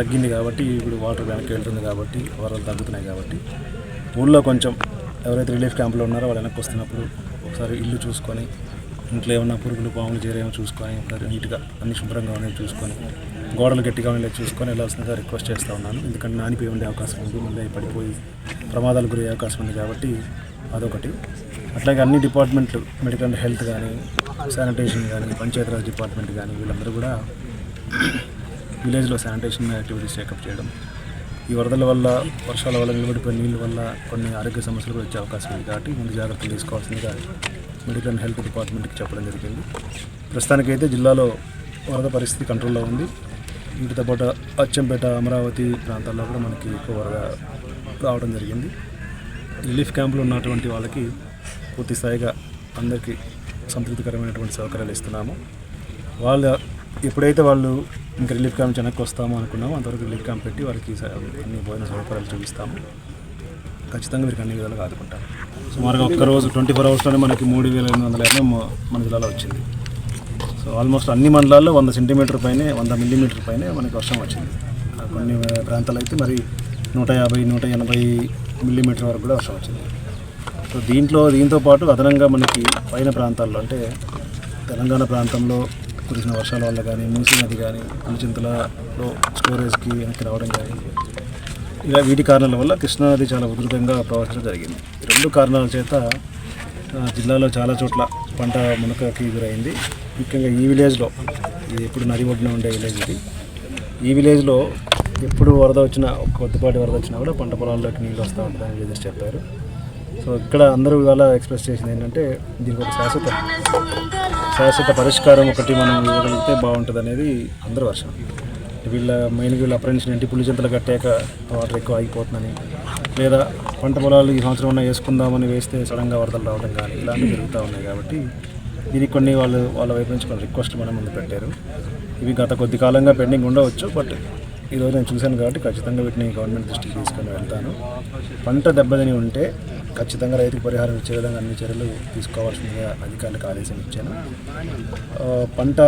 తగ్గింది కాబట్టి ఇప్పుడు వాటర్ వెనక్కి వెళ్తుంది కాబట్టి వరదలు తగ్గుతున్నాయి కాబట్టి ఊళ్ళో కొంచెం ఎవరైతే రిలీఫ్ క్యాంప్లో ఉన్నారో వాళ్ళు వెనక్కి వస్తున్నప్పుడు ఒకసారి ఇల్లు చూసుకొని ఇంట్లో ఏమన్నా పురుగులు పాములు చేరేమో చూసుకొని ఒకసారి నీట్గా అన్ని శుభ్రంగా ఉన్నాయి చూసుకొని గోడలు గట్టిగా ఉండేవి చూసుకొని వెళ్ళాల్సిందిగా రిక్వెస్ట్ చేస్తూ ఉన్నాను. ఎందుకంటే నానిపోయి ఉండే అవకాశం ఉంది మళ్ళీ పడిపోయి ప్రమాదాలు గురయ్యే అవకాశం ఉంది కాబట్టి అదొకటి. అట్లాగే అన్ని డిపార్ట్మెంట్లు మెడికల్ అండ్ హెల్త్ కానీ శానిటేషన్ కానీ పంచాయతీరాజ్ డిపార్ట్మెంట్ కానీ వీళ్ళందరూ కూడా విలేజ్లో శానిటేషన్ యాక్టివిటీస్ చెకప్ చేయడం. ఈ వరదల వల్ల వర్షాల వల్ల నిలబడిపోయిన నీళ్ళ వల్ల కొన్ని ఆరోగ్య సమస్యలు కూడా వచ్చే అవకాశం ఉంది. కాబట్టి ముందు జాగ్రత్తలు తీసుకోవాల్సిందిగా మెడికల్ అండ్ హెల్త్ డిపార్ట్మెంట్కి చెప్పడం జరిగింది. ప్రస్తుతానికైతే జిల్లాలో వరద పరిస్థితి కంట్రోల్లో ఉంది. వీటితో పాటు అచ్చంపేట అమరావతి ప్రాంతాల్లో కూడా మనకి ఎక్కువ వరద రావడం జరిగింది. రిలీఫ్ క్యాంపులో ఉన్నటువంటి వాళ్ళకి పూర్తి స్థాయిగా అందరికీ సంతృప్తికరమైనటువంటి సౌకర్యాలు ఇస్తున్నాము. వాళ్ళ ఎప్పుడైతే వాళ్ళు ఇంకా రిలీఫ్ క్యాంప్ వెనక్కి వస్తాము అనుకున్నాము. అంతవరకు రిలీఫ్ క్యాంప్ పెట్టి వారికి అన్ని భోజన సౌకర్యాలు చూపిస్తాము. ఖచ్చితంగా మీరు అన్ని విధాలుగా ఆదుకుంటారు సుమారుగా ఒక్కరోజు ట్వంటీ ఫోర్ అవర్స్లోనే మనకి మూడు వేల ఎనిమిది వందల యాభై మన జిల్లాలో వచ్చింది. సో ఆల్మోస్ట్ అన్ని మండలాల్లో వంద సెంటీమీటర్ పైనే వంద మిల్లీమీటర్ పైనే మనకి వర్షం వచ్చింది. కొన్ని ప్రాంతాలు అయితే మరి నూట యాభై నూట ఎనభై మిల్లీమీటర్ వరకు కూడా వర్షం వచ్చింది. సో దీంట్లో దీంతో పాటు అదనంగా మనకి పైన ప్రాంతాల్లో అంటే తెలంగాణ ప్రాంతంలో కురిసిన వర్షాల వల్ల కానీ మూసీ నది కానీ పులిచింతలలో స్టోరేజ్కి వెనక్కి రావడం కానీ ఇలా వీటి కారణాల వల్ల కృష్ణానది చాలా ఉధృతంగా ప్రవహించడం జరిగింది. రెండు కారణాల చేత జిల్లాలో చాలా చోట్ల పంట మునకకి ఎదురైంది ముఖ్యంగా ఈ విలేజ్లో ఇది ఎప్పుడు నది ఒడ్డున ఉండే విలేజ్ ఇది. ఈ విలేజ్లో ఎప్పుడు వరద వచ్చినా కొద్దిపాటి వరద వచ్చినా కూడా పంట పొలాల్లోకి నీళ్ళు వస్తూ ఉంటుందని ఎదురు చెప్పారు. సో ఇక్కడ అందరూ ఇవాళ ఎక్స్ప్రెస్ చేసింది ఏంటంటే దీనికి ఒక శాశ్వత శాశ్వత పరిష్కారం ఒకటి మనం ఇవ్వగలిగితే బాగుంటుంది అనేది అందరూ వర్షం. వీళ్ళ మెయిన్గా వీళ్ళ అప్రెంటిస్ పులి పులిచింతలు కట్టాక వాటర్ ఎక్కువ ఆగిపోతుందని లేదా పంట పొలాలు ఈ సంవత్సరం ఉన్న వేసుకుందామని వేస్తే సడన్గా వరదలు రావడం కానీ ఇలాంటివి జరుగుతూ ఉన్నాయి కాబట్టి దీనికి కొన్ని వాళ్ళు వాళ్ళ వైపు నుంచి కొన్ని రిక్వెస్ట్ మనం ముందు పెట్టారు. ఇవి గత కొద్ది కాలంగా పెండింగ్ ఉండవచ్చు బట్ ఈరోజు నేను చూశాను కాబట్టి ఖచ్చితంగా వీటిని గవర్నమెంట్ దృష్టికి తీసుకొని వెళ్తాను. పంట దెబ్బతిని ఉంటే ఖచ్చితంగా రైతుకు పరిహారం ఇచ్చే విధంగా అన్ని చర్యలు తీసుకోవాల్సిందిగా అధికారులకు ఆదేశం ఇచ్చాను. పంట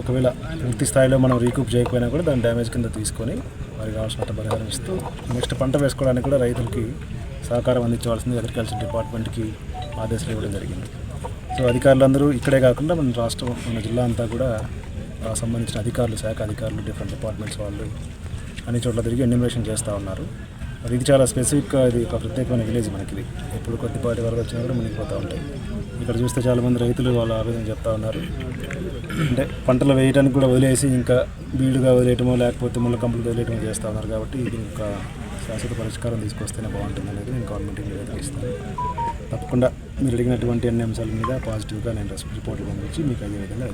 ఒకవేళ పూర్తి స్థాయిలో మనం రీకూప్ చేయకపోయినా కూడా దాని డ్యామేజ్ కింద తీసుకొని వారికి కావాల్సినంత పరిహారం ఇస్తూ నెక్స్ట్ పంట వేసుకోవడానికి కూడా రైతులకి సహకారం అందించవలసింది అగ్రికల్చర్ డిపార్ట్మెంట్కి ఆదేశాలు ఇవ్వడం జరిగింది. సో అధికారులందరూ ఇక్కడే కాకుండా మన రాష్ట్రం మన జిల్లా అంతా కూడా సంబంధించిన అధికారులు శాఖ అధికారులు డిఫరెంట్ డిపార్ట్మెంట్స్ వాళ్ళు అన్ని చోట్ల తిరిగి ఎన్యూమరేషన్ చేస్తూ ఉన్నారు. అది ఇది చాలా స్పెసిఫిక్గా ఇది ఒక ప్రత్యేకమైన విలేజ్ మనకి ఇది. ఎప్పుడు కొద్దిపాటి వరకు వచ్చినా కూడా మునిగిపోతూ ఉంటాయి. ఇక్కడ చూస్తే చాలామంది రైతులు వాళ్ళ ఆవేదన చెప్తా ఉన్నారు. అంటే పంటలు వేయడానికి కూడా వదిలేసి ఇంకా బీడుగా వదిలేయటమో లేకపోతే ముళ్ళ కంపులు వదిలేయటమో చేస్తూ ఉన్నారు కాబట్టి ఇది ఒక శాశ్వత పరిష్కారం తీసుకొస్తేనే బాగుంటుంది అనేది నేను గవర్నమెంట్ నివేదిస్తాను తప్పకుండా మీరు అడిగినటువంటి అన్ని అంశాల మీద పాజిటివ్గా నేను రిపోర్ట్లు పంపించి మీకు అదే విధంగా.